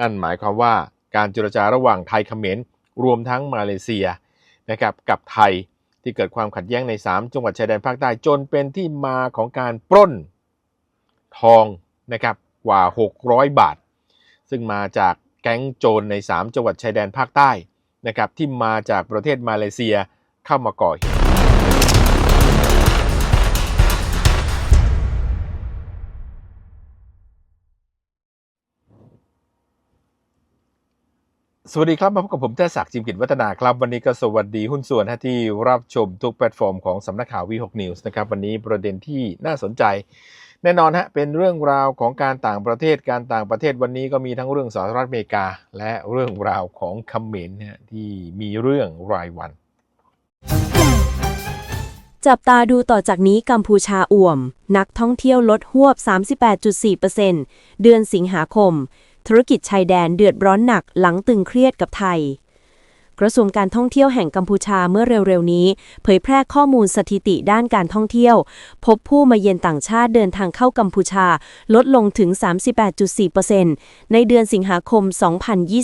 นั่นหมายความว่าการเจรจาระหว่างไทยเขมรรวมทั้งมาเลเซียนะครับกับไทยที่เกิดความขัดแย้งใน 3 จังหวัดชายแดนภาคใต้จนเป็นที่มาของการปล้นทองนะครับกว่า 600 บาท ซึ่งมาจากแก๊งโจรใน 3 จังหวัดชายแดนภาคใต้นะครับที่มาจากประเทศมาเลเซียเข้ามาก่อเหตุ สวัสดีครับ มาพบกับผมเทศศักดิ์จิมกิจวัฒนาครับ วันนี้ก็สวัสดีหุ้นส่วนที่รับชมทุกแพลตฟอร์มของสำนักข่าววีหกนิวส์นะครับ วันนี้ประเด็นที่น่าสนใจ แน่นอนฮะเป็นเรื่องราวของการต่างประเทศการต่างประเทศวันนี้ก็มีทั้งเรื่องสหรัฐอเมริกา และเรื่องราวของเขมรนะฮะที่มีเรื่องรายวัน จับตาดูต่อจากนี้กัมพูชาอ่วม นักท่องเที่ยวลดหวบ 38.4%เดือนสิงหาคม ธุรกิจชายแดนเดือดร้อนหนักหลังตึงเครียดกับไทย กระทรวงการท่องเที่ยวแห่งกัมพูชาเมื่อเร็วๆนี้ เผยแพร่ข้อมูลสถิติด้านการท่องเที่ยว พบผู้มาเยือนต่างชาติเดินทางเข้ากัมพูชา ลดลงถึง 38.4%ในเดือนสิงหาคม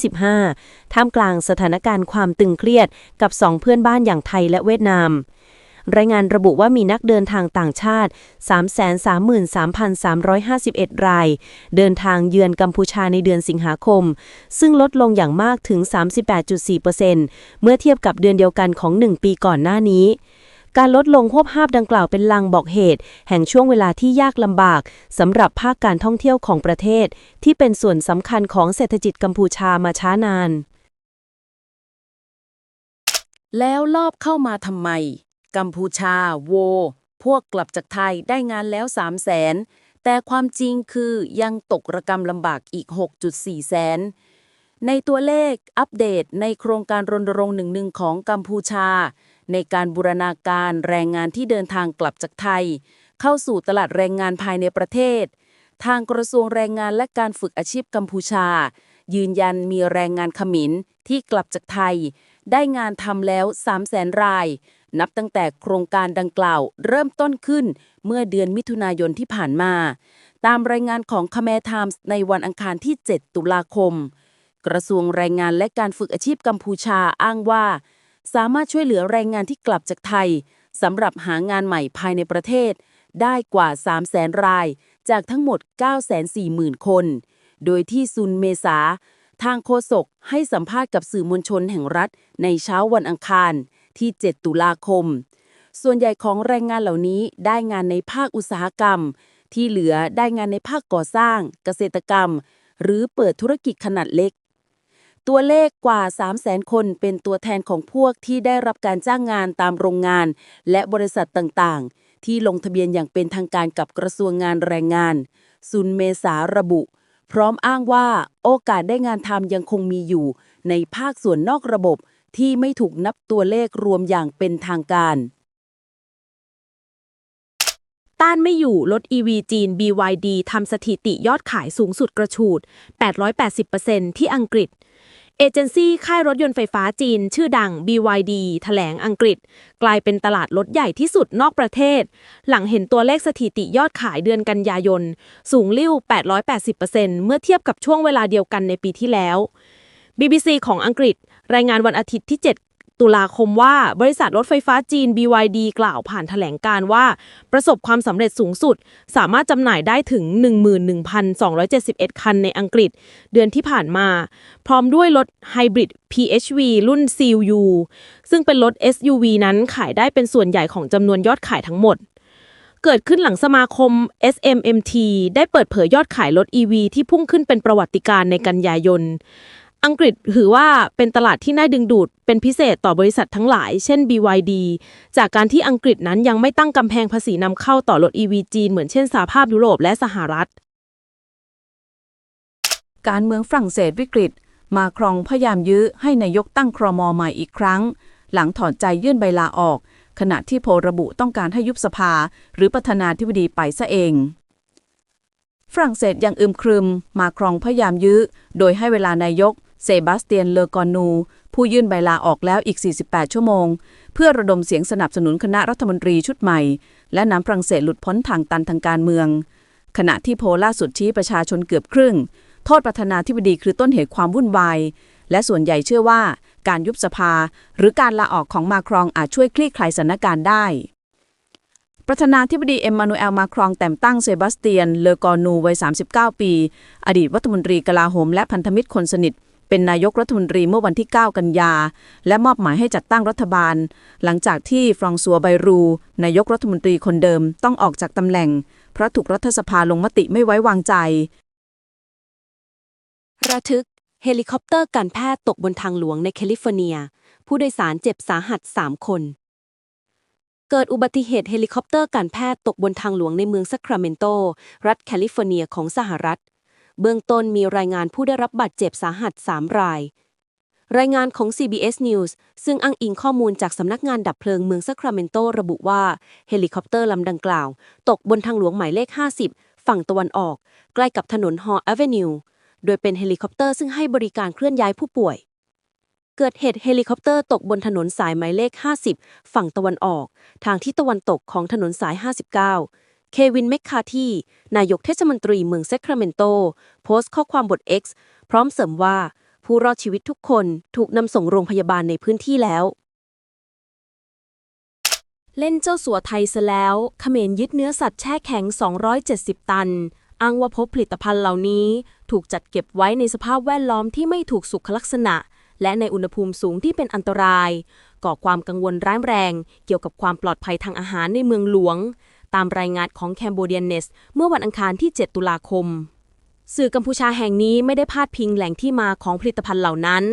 2025 ท่ามกลางสถานการณ์ความตึงเครียดกับสองเพื่อนบ้านอย่างไทยและเวียดนาม รายงานระบุว่ามีนักเดินทางต่างชาติ 333,351 ราย เดินทางเยือนกัมพูชาในเดือนสิงหาคม ซึ่งลดลงอย่างมากถึง 38.4%เมื่อเทียบกับเดือนเดียวกันของ 1 ปีก่อนหน้านี้การลดลงควบภาพดังกล่าวเป็นลังบอกเหตุ แห่งช่วงเวลาที่ยากลำบากสำหรับภาคการท่องเที่ยวของประเทศ ที่เป็นส่วนสำคัญของเศรษฐกิจกัมพูชามาช้านาน แล้วลอบเข้ามาทำไม กัมพูชา โว พวกกลับจากไทยได้งานแล้ว 3 0 0แสน แต่ความจริงคือยังตกระกรรมลำบากอีก 6.4 แสน ในตัวเลขอัปเดตในโครงการรณรงค์หนึ่งหนึ่งของกัมพูชา ในการบูรณาการแรงงานที่เดินทางกลับจากไทย เข้าสู่ตลาดแรงงานภายในประเทศ ทางกระทรวงแรงงานและการฝึกอาชีพกัมพูชา ยืนยันมีแรงงานขมินที่กลับจากไทย ได้งานทำแล้ว3 0 0แสนราย นับตั้งแต่โครงการดังกล่าวเริ่มต้นขึ้นเมื่อเดือนมิถุนายนที่ผ่านมา ตามรายงานของคาเมทามส์ในวันอังคารที่ 7 ตุลาคม กระทรวงแรงงานและการฝึกอาชีพกัมพูชาอ้างว่า สามารถช่วยเหลือแรงงานที่กลับจากไทยสำหรับหางานใหม่ภายในประเทศ ได้กว่า 3 0 0แสนราย จากทั้งหมด 940,000 คน โดยที่ซุนเมษาทางโฆษกให้สัมภาษณ์กับสื่อมวลชนแห่งรัฐในเช้าวันอังคาร ที่ 7 ตุลาคม ส่วนใหญ่ของแรงงานเหล่านี้ได้งานในภาคอุตสาหกรรม ที่เหลือได้งานในภาคก่อสร้าง เกษตรกรรม หรือเปิดธุรกิจขนาดเล็ก ตัวเลขกว่า 3 0 0 0 0คนเป็นตัวแทนของพวกที่ได้รับการจ้างงานตามโรงงาน และบริษัทต่างๆ ที่ลงทะเบียนอย่างเป็นทางการกับกระทรวงงานแรงงานซุนเมษาระบุ พร้อมอ้างว่าโอกาสได้งานทำยังคงมีอยู่ในภาคส่วนนอกระบบ ที่ไม่ถูกนับตัวเลขรวมอย่างเป็นทางการ ต้านไม่อยู่รถ EV จีน BYD ทำสถิติยอดขายสูงสุดกระฉูด 880%ที่อังกฤษเอเจนซี่ค่ายรถยนต์ไฟฟ้าจีน ชื่อดัง BYD แถลงอังกฤษ กลายเป็นตลาดรถใหญ่ที่สุดนอกประเทศ หลังเห็นตัวเลขสถิติยอดขายเดือนกันยายน สูงลิ่ว880%เมื่อเทียบกับช่วงเวลาเดียวกันในปีที่แล้ว BBC ของอังกฤษ รายงานวันอาทิตย์ที่ 7 ตุลาคมว่า บริษัทรถไฟฟ้าจีน BYD กล่าวผ่านแถลงการว่า ประสบความสำเร็จสูงสุด สามารถจำหน่ายได้ถึง 11,271 คันในอังกฤษ เดือนที่ผ่านมา พร้อมด้วยรถไฮบริด PHV รุ่น CU ซึ่งเป็นรถ SUV นั้นขายได้เป็นส่วนใหญ่ของจำนวนยอดขายทั้งหมดเกิดขึ้นหลังสมาคม SMMT ได้เปิดเผยยอดขายรถ EV ที่พุ่งขึ้นเป็นประวัติการณ์ในกันยายน อังกฤษถือว่าเป็นตลาดที่น่าดึงดูด เป็นพิเศษต่อบริษัททั้งหลาย เช่น BYD จากการที่อังกฤษนั้นยังไม่ตั้งกำแพงภาษีนำเข้าต่อรถ EV จีนเหมือนเช่นสหภาพยุโรปและสหรัฐ การเมืองฝรั่งเศสวิกฤต มาครองพยายามยื้อให้นายกตั้งครมใหม่อีกครั้ง หลังถอนใจยื่นใบลาออก ขณะที่โพระบุต้องการให้ยุบสภา หรือประธานาธิบดีไปซะเองฝรั่งเศสยังอึมครึม มาครองพยายามยื้อ โดยให้เวลานายก เซบาสเตียน เลอกอนู ผู้ยื่นใบลาออกแล้วอีก 48 ชั่วโมง เพื่อระดมเสียงสนับสนุนคณะรัฐมนตรีชุดใหม่ และนำฝรั่งเศสหลุดพ้นทางตันทางการเมือง ขณะที่โพลล่าสุดชี้ประชาชนเกือบครึ่ง โทษประธานาธิบดีคือต้นเหตุความวุ่นวายและส่วนใหญ่เชื่อว่าการยุบสภา หรือการลาออกของมาครองอาจช่วยคลี่คลายสถานการณ์ได้ ประธานาธิบดีเอ็มมานูเอลมาครองแต่งตั้งเซบาสเตียน เลอกอนูวัย 39 ปี อดีตรัฐมนตรีกลาโหมและพันธมิตรคนสนิท เป็นนายกรัฐมนตรีเมื่อวันที่ 9 กันยา และมอบหมายให้จัดตั้งรัฐบาล หลังจากที่ฟรองซัวไบรู นายกรัฐมนตรีคนเดิมต้องออกจากตำแหน่ง เพราะถูกรัฐสภาลงมติไม่ไว้วางใจ ระทึก เฮลิคอปเตอร์การแพทย์ตกบนทางหลวงในแคลิฟอร์เนีย ผู้โดยสารเจ็บสาหัส 3 คน เกิดอุบัติเหตุเฮลิคอปเตอร์การแพทย์ตกบนทางหลวงในเมืองซัคราเมนโต รัฐแคลิฟอร์เนียของสหรัฐ เบื้องต้นมีรายงานผู้ได้รับบาดเจ็บสาหัส 3 ราย รายงานของ CBS News ซึ่งอ้างอิงข้อมูลจากสำนักงานดับเพลิงเมืองซัคราเมนโตระบุว่าเฮลิคอปเตอร์ลำดังกล่าว ตกบนทางหลวงหมายเลข 50 ฝั่งตะวันออก ใกล้กับถนนฮอลล์แอเวนิวโดยเป็นเฮลิคอปเตอร์ซึ่งให้บริการเคลื่อนย้ายผู้ป่วย เกิดเหตุเฮลิคอปเตอร์ตกบนถนนสายหมายเลข 50 ฝั่งตะวันออก ทางทิศตะวันตกของถนนสาย 59 เควินแมคคาทีนายกเทศมนตรีเมืองเซคราเมนโต โพสต์ข้อความบท X พร้อมเสริมว่า ผู้รอดชีวิตทุกคนถูกนำส่งโรงพยาบาลในพื้นที่แล้ว เล่นเจ้าสัวไทยซะแล้วเขมรยึดเนื้อสัตว์แช่แข็ง 270 ตัน อ้างว่าพบผลิตภัณฑ์เหล่านี้ ถูกจัดเก็บไว้ในสภาพแวดล้อมที่ไม่ถูกสุขลักษณะ และในอุณหภูมิสูงที่เป็นอันตราย ก่อความกังวลร้ายแรง เกี่ยวกับความปลอดภัยทางอาหารในเมืองหลวง ตามรายงานของแคมโบเดียนเนสเมื่อวันอังคารที่ 7 ตุลาคม สื่อกัมพูชาแห่งนี้ไม่ได้พาดพิงแหล่งที่มาของผลิตภัณฑ์เหล่านั้น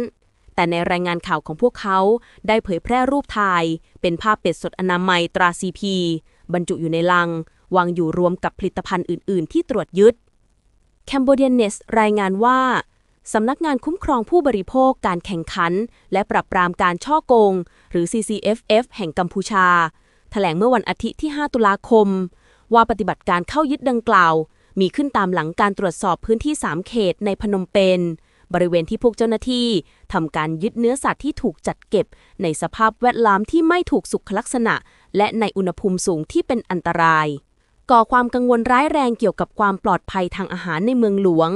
แต่ในรายงานข่าวของพวกเขาได้เผยแพร่รูปถ่าย เป็นภาพเป็ดสดอนามัยตราซีพีบรรจุอยู่ในลัง วางอยู่รวมกับผลิตภัณฑ์อื่น ๆ ที่ตรวจยึดแคมโบเดียนเนสรายงานว่าสำนักงานคุ้มครองผู้บริโภคการแข่งขัน และปรับปรามการช่อโกง หรือ CCFF แห่งกัมพูชา ถลงเมื่อวันอาทิตย์ที่ 5 ตุลาคม ว่าปฏิบัติการเข้ายึดดังกล่าว มีขึ้นตามหลังการตรวจสอบพื้นที่ 3 เขตในพนมเปญบริเวณที่พวกเจ้าหน้าที่ทำการยึดเนื้อสัตว์ที่ถูกจัดเก็บ ในสภาพแวดล้อมที่ไม่ถูกสุขลักษณะ และในอุณหภูมิสูงที่เป็นอันตราย ก่อความกังวลร้ายแรงเกี่ยวกับความปลอดภัยทางอาหารในเมืองหลวง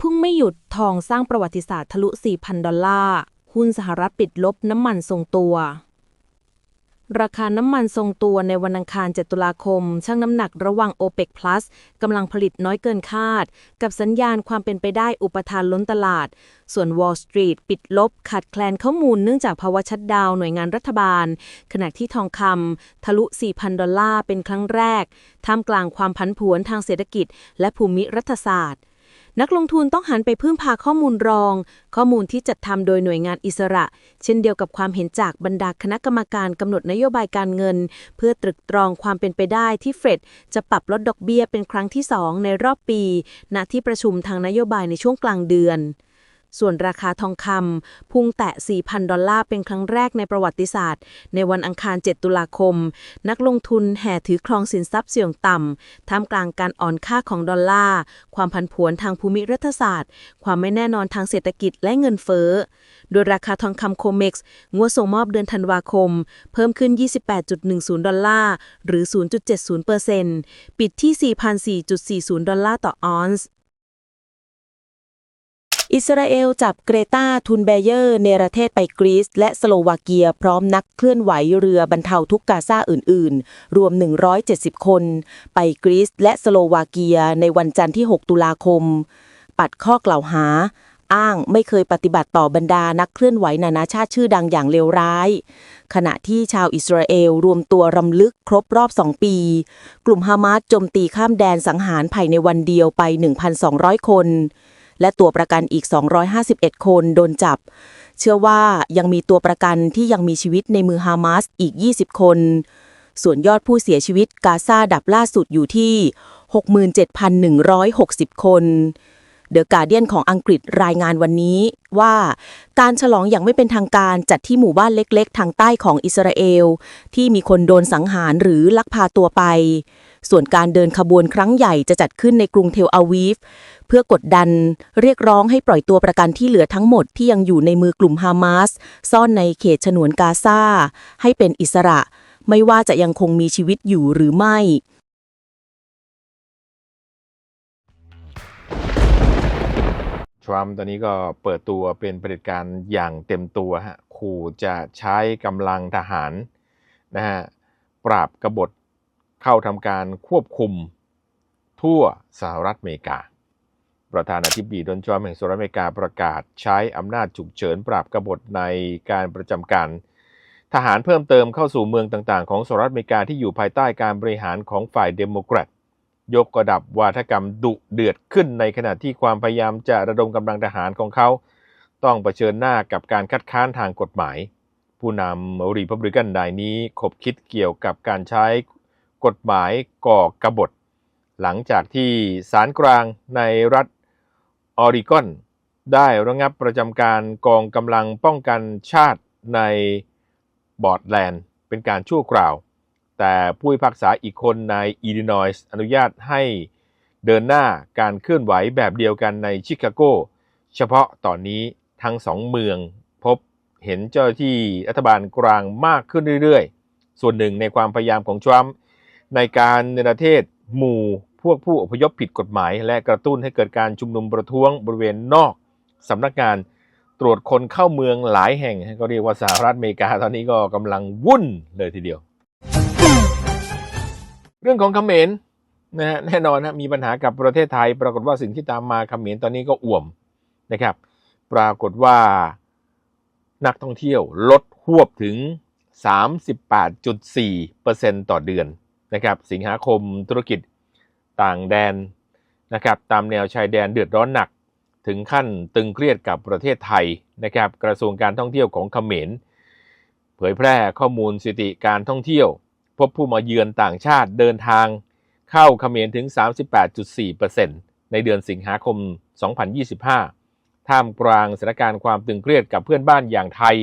พุ่งไม่หยุดทองสร้างประวัติศาสตร์ทะลุ 4,000 ดอลลาร์หุ้นสหรัฐปิดลบน้ำมันทรงตัว ราคาน้ำมันทรงตัวในวันอังคาร 7 ตุลาคมชั่งน้ำหนักระหว่าง OPEC Plus กำลังผลิตน้อยเกินคาด กับสัญญาณความเป็นไปได้อุปทานล้นตลาด ส่วน Wall Street ปิดลบ ขาดแคลนข้อมูลเนื่องจากภาวะชัดดาวหน่วยงานรัฐบาล ขณะที่ทองคำทะลุ 4,000 ดอลลาร์เป็นครั้งแรก ท่ามกลางความผันผวนทางเศรษฐกิจ และภูมิรัฐศาสตร์ นักลงทุนต้องหันไปพึ่งพาข้อมูลรอง ข้อมูลที่จัดทำโดยหน่วยงานอิสระ เช่นเดียวกับความเห็นจากบรรดาคณะกรรมการกำหนดนโยบายการเงิน เพื่อตรึกตรองความเป็นไปได้ที่เฟดจะปรับลดดอกเบี้ยเป็นครั้งที่ 2 ในรอบปี ณที่ประชุมทางนโยบายในช่วงกลางเดือน ส่วนราคาทองคำพุ่งแตะ 4,000 ดอลลาร์เป็นครั้งแรกในประวัติศาสตร์ ในวันอังคาร 7 ตุลาคม นักลงทุนแห่ถือครองสินทรัพย์เสี่ยงต่ำท่ามกลางการอ่อนค่าของดอลลาร์ ความผันผวนทางภูมิรัฐศาสตร์ ความไม่แน่นอนทางเศรษฐกิจและเงินเฟ้อ โดยราคาทองคำโคเม็กซ์งวดส่งมอบเดือนธันวาคม เพิ่มขึ้น 28.10 ดอลลาร์ หรือ 0.70%ปิดที่4,004.40 ดอลลาร์ต่อออนซ์ อิสราเอลจับเกรตาทุนเบเยอร์ เนรเทศไปกรีซและสโลวาเกียพร้อมนักเคลื่อนไหวเรือบรรเทาทุกกาซาอื่น ๆ รวม 170 คน ไปกรีซและสโลวาเกียในวันจันทร์ที่ 6 ตุลาคม ปัดข้อกล่าวหา อ้างไม่เคยปฏิบัติต่อบรรดานักเคลื่อนไหวนานาชาติชื่อดังอย่างเลวร้าย ขณะที่ชาวอิสราเอลรวมตัวรำลึกครบรอบ 2 ปี กลุ่มฮามาสโจมตีข้ามแดนสังหารภายในวันเดียวไป 1,200 คน และตัวประกันอีก 251 คนโดนจับ เชื่อว่ายังมีตัวประกันที่ยังมีชีวิตในมือฮามาสอีก 20 คน ส่วนยอดผู้เสียชีวิตกาซาดับล่าสุดอยู่ที่ 67,160 คนเดอะการเดียนของอังกฤษรายงานวันนี้ว่าการฉลองอย่างไม่เป็นทางการจัดที่หมู่บ้านเล็กๆ ทางใต้ของอิสราเอล ที่มีคนโดนสังหารหรือลักพาตัวไป ส่วนการเดินขบวนครั้งใหญ่จะจัดขึ้นในกรุงเทลอาวีฟ เพื่อกดดันเรียกร้องให้ปล่อยตัวประกันที่เหลือทั้งหมดที่ยังอยู่ในมือกลุ่มฮามาสซ่อนในเขตฉนวนกาซาให้เป็นอิสระ ไม่ว่าจะยังคงมีชีวิตอยู่หรือไม่ทรัมป์ตอนนี้ก็เปิดตัวเป็นเผด็จการอย่างเต็มตัวฮะขู่จะใช้กำลังทหารนะฮะปราบกบฏ เข้าทำการควบคุมทั่วสหรัฐอเมริกา ประธานาธิบดีโดนัลด์ทรัมป์แห่งสหรัฐอเมริกาประกาศใช้อำนาจฉุกเฉินปราบกบฏในการประจำการ ทหารเพิ่มเติมเข้าสู่เมืองต่างๆ ของสหรัฐอเมริกาที่อยู่ภายใต้การบริหารของฝ่ายเดโมแครตยกระดับวาทกรรมดุเดือดขึ้นในขณะที่ความพยายามจะระดมกำลังทหารของเขา ต้องเผชิญหน้ากับการคัดค้านทางกฎหมาย ผู้นำรีพับลิกันรายนี้ขบคิดเกี่ยวกับการใช้ กฎหมายก่อกบฏ หลังจากที่ศาลกลางในรัฐออริกอน ได้ระงับประจำการกองกำลังป้องกันชาติในบอร์ดแลนด์ เป็นการชั่วคราว แต่ผู้พิพากษาอีกคนในอิลลินอยส์อนุญาตให้เดินหน้าการเคลื่อนไหวแบบเดียวกันในชิคาโก เฉพาะตอนนี้ทั้งสองเมืองพบเห็นเจ้าหน้าที่รัฐบาลกลางมากขึ้นเรื่อยๆ ส่วนหนึ่งในความพยายามของทรัมป์ ในการเนรเทศหมู่พวกผู้อพยพผิดกฎหมาย และกระตุ้นให้เกิดการชุมนุมประท้วงบริเวณนอกสำนักงานตรวจคนเข้าเมืองหลายแห่ง ก็เรียกว่าสหรัฐอเมริกาตอนนี้ก็กำลังวุ่นเลยทีเดียว เรื่องของเขมรนะฮะแน่นอนนะมีปัญหากับประเทศไทย ปรากฏว่าสิ่งที่ตามมาเขมรตอนนี้ก็อ่วมนะครับ ปรากฏว่านักท่องเที่ยวลดหวบถึง 38.4%ต่อเดือน นะครับสิงหาคมธุรกิจต่างแดนนะครับตามแนวชายแดนเดือดร้อนหนัก ถึงขั้นตึงเครียดกับประเทศไทยนะครับกระทรวงการท่องเที่ยวของเขมร เผยแพร่ข้อมูลสถิติการท่องเที่ยว พบผู้มาเยือนต่างชาติเดินทางเข้าเขมรถึง 38.4%ในเดือนสิงหาคม 2025 ท่ามกลางสถานการณ์ความตึงเครียดกับเพื่อนบ้านอย่างไทย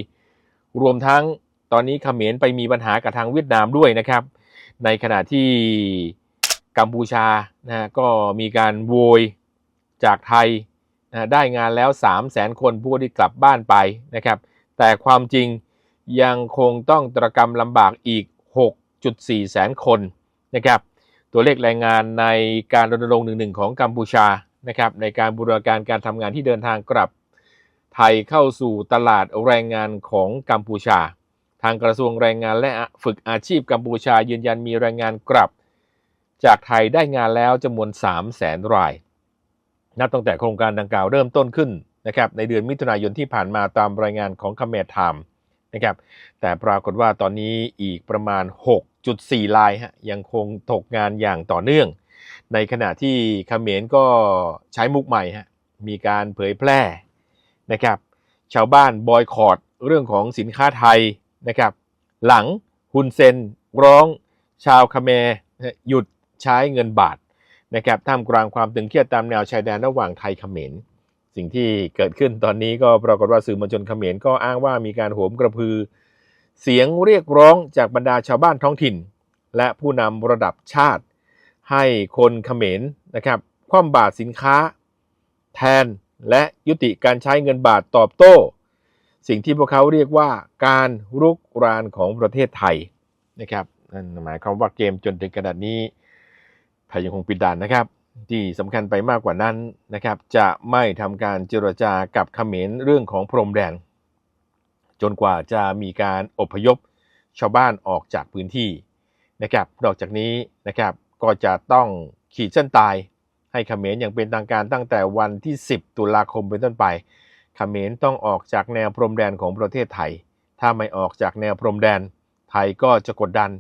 รวมทั้งตอนนี้เขมรไปมีปัญหากับทางเวียดนามด้วยนะครับ ในขณะที่กัมพูชานะก็มีการโวยจากไทยนะได้งานแล้ว 3 0 0แสนคนผู้ที่กลับบ้านไปนะครับ แต่ความจริงยังคงต้องตรกรรมลำบากอีก 6.4 แสนคนนะครับ ตัวเลขแรงงานในการรณรงค์หนึ่งหนึ่งของกัมพูชานะครับในการบูรณาการการทำงานที่เดินทางกลับ ไทยเข้าสู่ตลาดแรงงานของกัมพูชา ทางกระทรวงแรงงานและฝึกอาชีพกัมพูชายืนยันมีแรงงานกลับ จากไทยได้งานแล้วจำนวน 3 0 0แสนราย นับตั้งแต่โครงการดังกล่าวเริ่มต้นขึ้นนะครับในเดือนมิถุนายนที่ผ่านมาตามรายงานของคเม t ไทม์นะครับแต่ปรากฏว่าตอนนี้อีกประมาณ 6.4 ลายฮะยังคงตกงานอย่างต่อเนื่อง ในขณะที่เมรก็ใช้มุกใหม่ฮะมีการเผยแพร่นะครับชาวบ้านบอยคอรดเรื่องของสินค้าไทย นะครับ หลังฮุนเซนร้องชาวคาเขมรหยุดใช้เงินบาทนะครับท่ามกลางความตึงเครียดตามแนวชายแดนระหว่างไทยเขมรสิ่งที่เกิดขึ้นตอนนี้ก็ปรากฏว่าสื่อมวลชนเขมรก็อ้างว่ามีการโหมกระพือ เสียงเรียกร้องจากบรรดาชาวบ้านท้องถิ่น และผู้นำระดับชาติ ให้คนเขมรนะครับคว่ำบาตรสินค้า แทนและยุติการใช้เงินบาทตอบโต้ สิ่งที่พวกเขาเรียกว่าการรุกรานของประเทศไทยนะครับนั่นหมายความว่าเกมจนถึงขนาดนี้ไทยยังคงปิดด่านนะครับ ที่สำคัญไปมากกว่านั้นนะครับ จะไม่ทำการเจรจากับเขมรเรื่องของพรมแดน จนกว่าจะมีการอพยพชาวบ้านออกจากพื้นที่นะครับ นอกจากนี้นะครับก็จะต้องขีดเส้นตายให้เขมรอย่างเป็นทางการตั้งแต่วันที่ 10 ตุลาคมเป็นต้นไป ขมรต้องออกจากแนวพรมแดนของประเทศไทย ถ้าไม่ออกจากแนวพรมแดน ไทยก็จะกดดัน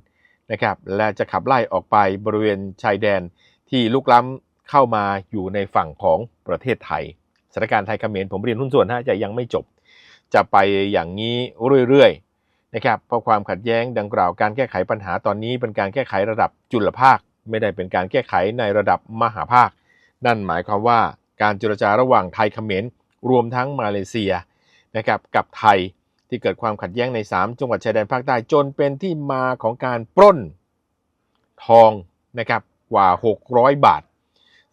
นะครับ และจะขับไล่ออกไปบริเวณชายแดนที่ลุกล้ำเข้ามาอยู่ในฝั่งของประเทศไทยสถานการณ์ไทยเขมรผมเรียนหุ้นส่วนฮะจะยังไม่จบ จะไปอย่างนี้เรื่อยๆนะครับเพราะความขัดแย้งดังกล่าวการแก้ไขปัญหาตอนนี้เป็นการแก้ไขระดับจุลภาค ไม่ได้เป็นการแก้ไขในระดับมหาภาค นั่นหมายความว่าการเจรจาระหว่างไทยเขมร รวมทั้งมาเลเซียนะครับกับไทยที่เกิดความขัดแย้งใน 3 จังหวัดชายแดนภาคใต้จนเป็นที่มาของการปล้นทองนะครับกว่า 600 บาท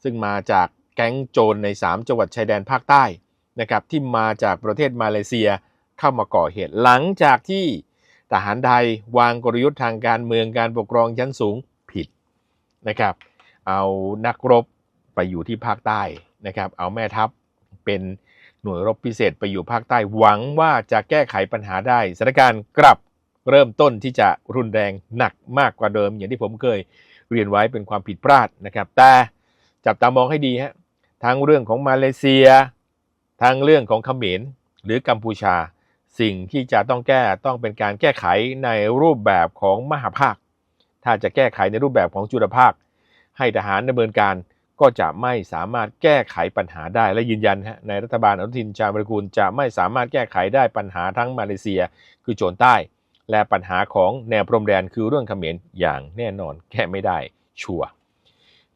ซึ่งมาจากแก๊งโจรใน 3 จังหวัดชายแดนภาคใต้นะครับที่มาจากประเทศมาเลเซียเข้ามาก่อเหตุ หลังจากที่ทหารไทยวางกลยุทธ์ทางการเมืองการปกครองชั้นสูงผิดนะครับ เอานักรบไปอยู่ที่ภาคใต้นะครับ เอาแม่ทัพเป็น หน่วยรบพิเศษไปอยู่ภาคใต้หวังว่าจะแก้ไขปัญหาได้สถานการณ์กลับเริ่มต้นที่จะรุนแรงหนักมากกว่าเดิม อย่างที่ผมเคยเรียนไว้เป็นความผิดพลาดนะครับ แต่จับตามองให้ดีฮะทั้งเรื่องของมาเลเซียทั้งเรื่องของเขมรหรือกัมพูชา สิ่งที่จะต้องแก้ต้องเป็นการแก้ไขในรูปแบบของมหาภาค ถ้าจะแก้ไขในรูปแบบของจุลภาค ให้ทหารดำเนินการ ก็จะไม่สามารถแก้ไขปัญหาได้และยืนยันฮะในรัฐบาลอนุทินชาญวิรกูลจะไม่สามารถแก้ไขได้ปัญหาทั้งมาเลเซีย คือโจรใต้ และปัญหาของแนวพรมแดนคือเรื่องเขมรอย่างแน่นอนแก้ไม่ได้ชัวร์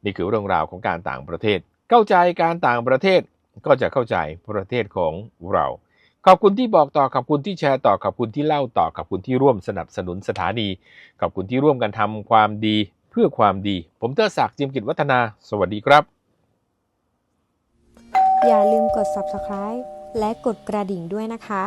นี่คือเรื่องราวของการต่างประเทศ เข้าใจการต่างประเทศก็จะเข้าใจประเทศของเรา ขอบคุณที่บอกต่อขอบคุณที่แชร์ต่อขอบคุณที่เล่าต่อขอบคุณที่ร่วมสนับสนุนสถานี ขอบคุณที่ร่วมกันทำความดี เพื่อความดี ผมเตอร์ศักดิ์จิมกิจวัฒนา สวัสดีครับ อย่าลืมกด subscribe และกดกระดิ่งด้วยนะคะ